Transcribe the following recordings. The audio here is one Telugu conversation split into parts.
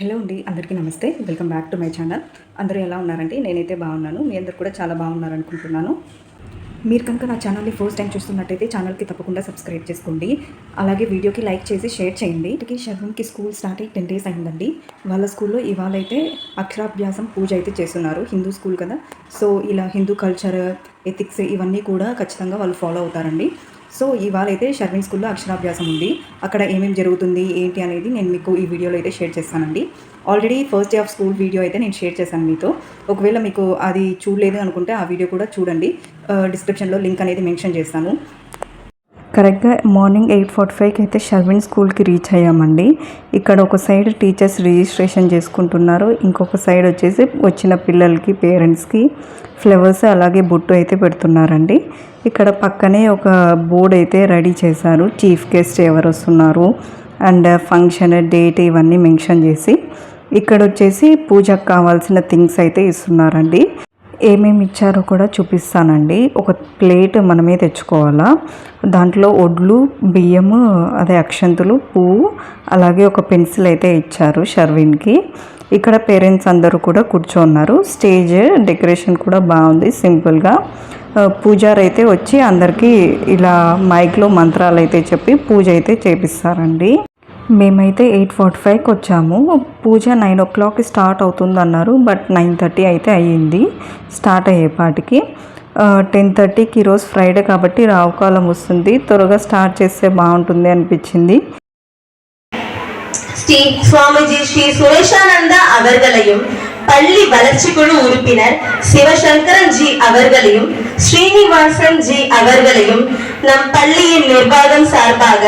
హలో అండి అందరికీ నమస్తే. Welcome back to my channel. అందరూ ఎలా ఉన్నారండి? నేనైతే బాగున్నాను. మీ అందరు కూడా చాలా బాగున్నారు అనుకుంటున్నాను మీరు కనుక నా ఛానల్ని ఫస్ట్ టైం చూస్తున్నట్టయితే ఛానల్కి తప్పకుండా సబ్స్క్రైబ్ చేసుకోండి. అలాగే వీడియోకి లైక్ చేసి షేర్ చేయండి. ఇటుకి శర్వంకి స్కూల్ స్టార్ట్ అయ్యి టెన్ డేస్ అయిందండి. వాళ్ళ స్కూల్లో ఇవాళ అయితే అక్షరాభ్యాసం పూజ అయితే చేస్తున్నారు. హిందూ స్కూల్ కదా. సో ఇలా హిందూ కల్చర్ ఎథిక్స్ ఇవన్నీ కూడా ఖచ్చితంగా వాళ్ళు ఫాలో అవుతారండి. సో ఇవాళ అయితే షర్విన్ స్కూల్లో అక్షరాభ్యాసం ఉంది. అక్కడ ఏమేమి జరుగుతుంది ఏంటి అనేది నేను మీకు ఈ వీడియోలో అయితే షేర్ చేస్తానండి. Already first day of school video అయితే నేను షేర్ చేశాను మీతో. ఒకవేళ మీకు అది చూడలేదు అనుకుంటే ఆ వీడియో కూడా చూడండి. డిస్క్రిప్షన్లో లింక్ అనేది మెన్షన్ చేస్తాను. కరెక్ట్గా మార్నింగ్ ఎయిట్ ఫార్టీ ఫైవ్కి అయితే షర్విన్ స్కూల్కి రీచ్ అయ్యామండి. ఇక్కడ ఒక సైడ్ టీచర్స్ రిజిస్ట్రేషన్ చేసుకుంటున్నారు. ఇంకొక సైడ్ వచ్చేసి వచ్చిన పిల్లలకి పేరెంట్స్కి ఫ్లవర్స్ అలాగే బొట్టు అయితే పెడుతున్నారండి. ఇక్కడ పక్కనే ఒక బోర్డ్ అయితే రెడీ చేశారు. చీఫ్ గెస్ట్ ఎవరు వస్తున్నారు అండ్ ఫంక్షన్ డేట్ ఇవన్నీ మెన్షన్ చేసి. ఇక్కడ వచ్చేసి పూజకు కావాల్సిన థింగ్స్ అయితే ఇస్తున్నారండి. ఏమేమి ఇచ్చారో కూడా చూపిస్తానండి. ఒక ప్లేట్ మనమే తెచ్చుకోవాలా. దాంట్లో ఒడ్లు బియ్యము అదే అక్షంతులు పువ్వు అలాగే ఒక పెన్సిల్ అయితే ఇచ్చారు షర్విన్కి. ఇక్కడ పేరెంట్స్ అందరూ కూడా కూర్చోన్నారు. స్టేజ్ డెకరేషన్ కూడా బాగుంది సింపుల్గా. పూజార్ అయితే వచ్చి అందరికీ ఇలా మైక్లో మంత్రాలు అయితే చెప్పి పూజ అయితే చేపిస్తారండి. మేమైతే ఎయిట్ ఫార్టీ ఫైవ్కి వచ్చాము పూజ నైన్ ఓ క్లాక్కి స్టార్ట్ అవుతుంది అన్నారు బట్ నైన్ థర్టీ అయితే అయ్యింది స్టార్ట్ అయ్యేపాటికి టెన్ థర్టీకి ఈరోజు ఫ్రైడే కాబట్టి రావుకాలం వస్తుంది త్వరగా స్టార్ట్ చేస్తే బాగుంటుంది అనిపించింది ஸ்ரீ சுவாமிஜி ஸ்ரீ சுரேஷானந்தா அவர்களையும் பள்ளி வளர்ச்சிக்குழு உறுப்பினர் சிவசங்கரன் ஜி அவர்களையும் ஸ்ரீனிவாசன் ஜி அவர்களையும் நம் பள்ளியின் நிர்வாகம் சார்பாக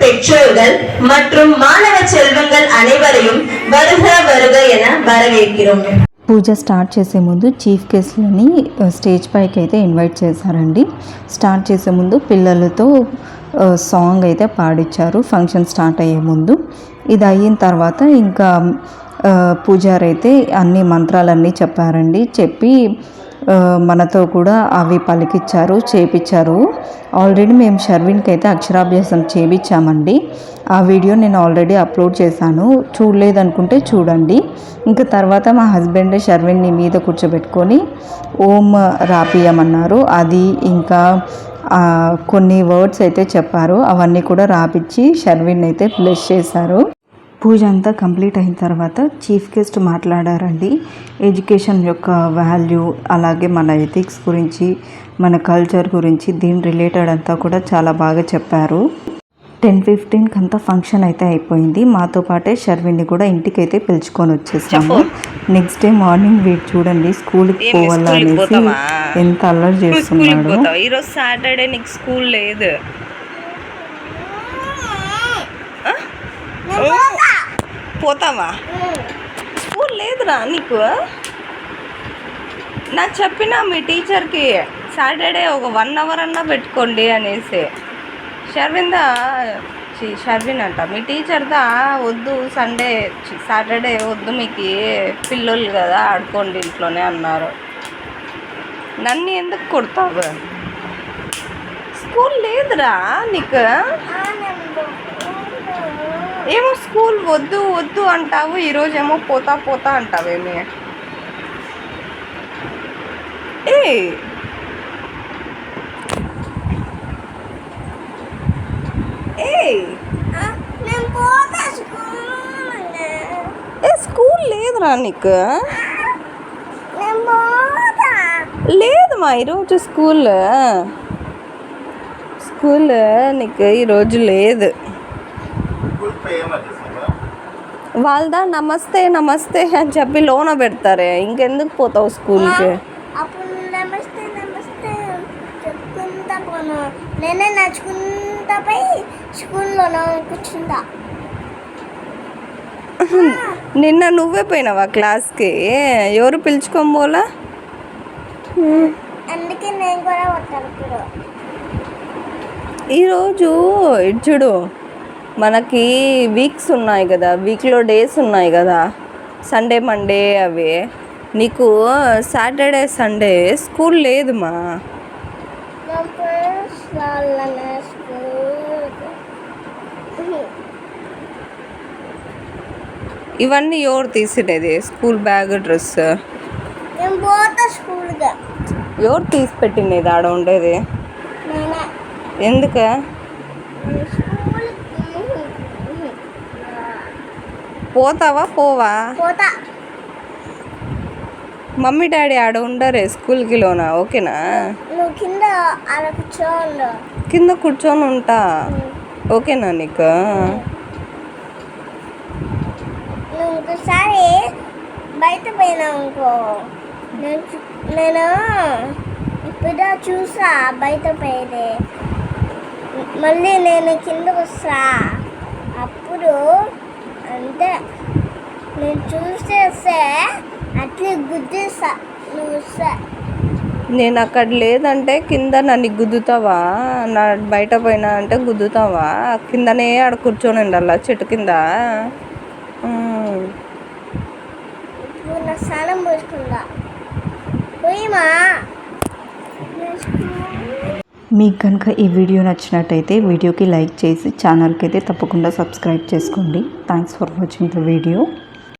பெற்றோர்கள் மற்றும் மாணவ செல்வங்கள் அனைவரையும் வருக வருக என வரவேற்கிறோம் పూజ స్టార్ట్ చేసే ముందు చీఫ్ గెస్ట్లని స్టేజ్ పైకి అయితే ఇన్వైట్ చేశారండి స్టార్ట్ చేసే ముందు పిల్లలతో ఆ, సాంగ్ అయితే పాడించారు ఫంక్షన్ స్టార్ట్ అయ్యే ముందు ఇది అయిన తర్వాత ఇంకా ఆ, పూజారి అయితే అన్ని మంత్రాలన్నీ చెప్పారండి చెప్పి ఆ, మనతో కూడా అవి పలికిచ్చారు చేపించారు ఆల్రెడీ మేము షర్విన్కి అయితే అక్షరాభ్యాసం చేపించామండి ఆ వీడియో నేను ఆల్రెడీ అప్లోడ్ చేశాను. చూడలేదనుకుంటే చూడండి. ఇంకా తర్వాత మా హస్బెండ్ షర్విన్ని మీద కూర్చోబెట్టుకొని ఓం రాపియమన్నారు అది ఇంకా కొన్ని వర్డ్స్ అయితే చెప్పారు. అవన్నీ కూడా రాపిచ్చి షర్విన్ అయితే బ్లెస్ చేశారు. పూజ అంతా కంప్లీట్ అయిన తర్వాత చీఫ్ గెస్ట్ మాట్లాడారండి. ఎడ్యుకేషన్ యొక్క వాల్యూ అలాగే మన ఎథిక్స్ గురించి మన కల్చర్ గురించి దీని రిలేటెడ్ అంతా కూడా చాలా బాగా చెప్పారు. టెన్ ఫిఫ్టీన్కి అంతా ఫంక్షన్ అయితే అయిపోయింది. మాతో పాటే షర్విన్ని కూడా ఇంటికి అయితే పిలుచుకొని వచ్చేసాము. నెక్స్ట్ డే మార్నింగ్ వీడు చూడండి స్కూల్కి ఏమి పోవాలా స్కూల్కి అనేసి పోతావా? ఎంత అల్లరి చేస్తున్నాడు. ఈరోజు సాటర్డే నీకు స్కూల్ లేదు? పోతావా? స్కూల్ లేదురా నీకు. నాకు చెప్పిన మీ టీచర్కి సాటర్డే ఒక వన్ అవర్ అన్నా పెట్టుకోండి అనేసి. షర్విందా షర్విన్ అంట. మీ టీచర్దా? వద్దు సండే సాటర్డే వద్దు మీకు పిల్లలు కదా ఆడుకోండి ఇంట్లోనే అన్నారు. నన్ను ఎందుకు కొడతావు? స్కూల్ లేదురా నీకు? ఏమో స్కూల్ వద్దు వద్దు అంటావు ఈరోజేమో పోతా పోతా అంటావేమి? ఏ! ఏ! స్కూల్ లేదురా నీకు? లేదమ్మా ఈరోజు స్కూల్. స్కూల్ నీకు ఈరోజు లేదు. వాళ్ళదా? నమస్తే నమస్తే అని చెప్పి లోన పెడతారే. ఇంకెందుకు పోతావు స్కూల్కి? అప్పుడు నమస్తే నమస్తే చెప్పుకుంటా పోను. నేనే నడుచుకుంటా పోయి స్కూల్లో కూర్చుంటా. నిన్న నువ్వే పోయినావా క్లాస్కి? ఎవరు పిలుచుకొని పోలా? అందుకే నేను కూడా ఈరోజు ఇటు చూడు. మనకి వీక్స్ ఉన్నాయి కదా వీక్లో డేస్ ఉన్నాయి కదా సండే మండే అవి. నీకు సాటర్డే సండే స్కూల్ లేదుమా ఇవన్నీ ఎవరు తీసినది? స్కూల్ బ్యాగ్ డ్రెస్ ఎవరు తీసి పెట్టినది ఆడ ఉండేది? ఎందుకు స్కూల్కి పోతావా? పోవా? పోతా. మమ్మీ డాడీ ఆడ ఉండరే స్కూల్కి లోనా ఓకేనా? నువ్వు కింద అలా కూర్చోండు కింద కూర్చొని ఉంటా? ఓకేనా నీకు? నువ్వు ఇంకోసారి బయట పోయినావు అనుకో. నేను నేను ఇప్పుడు చూసా బయట పోయేది. మళ్ళీ నేను కిందకు వస్తా. అప్పుడు అంతే నేను చూస్తే వస్తే అట్లే గుద్దేస్తా నువ్వు నేను అక్కడ లేదంటే కింద నన్ను గుద్దుతావా? నా బయట పోయినా అంటే గుద్దుతావా? కిందనే ఆడ కూర్చొని ఉండాలా చెట్టు కింద? స్నానం పోసుకుందా పోయిమా నేను స్కూల్ మీకు కనుక ఈ వీడియో నచ్చినట్టయితే వీడియోకి లైక్ చేసి ఛానల్కి అయితే తప్పకుండా సబ్స్క్రైబ్ చేసుకోండి. Thanks for watching the video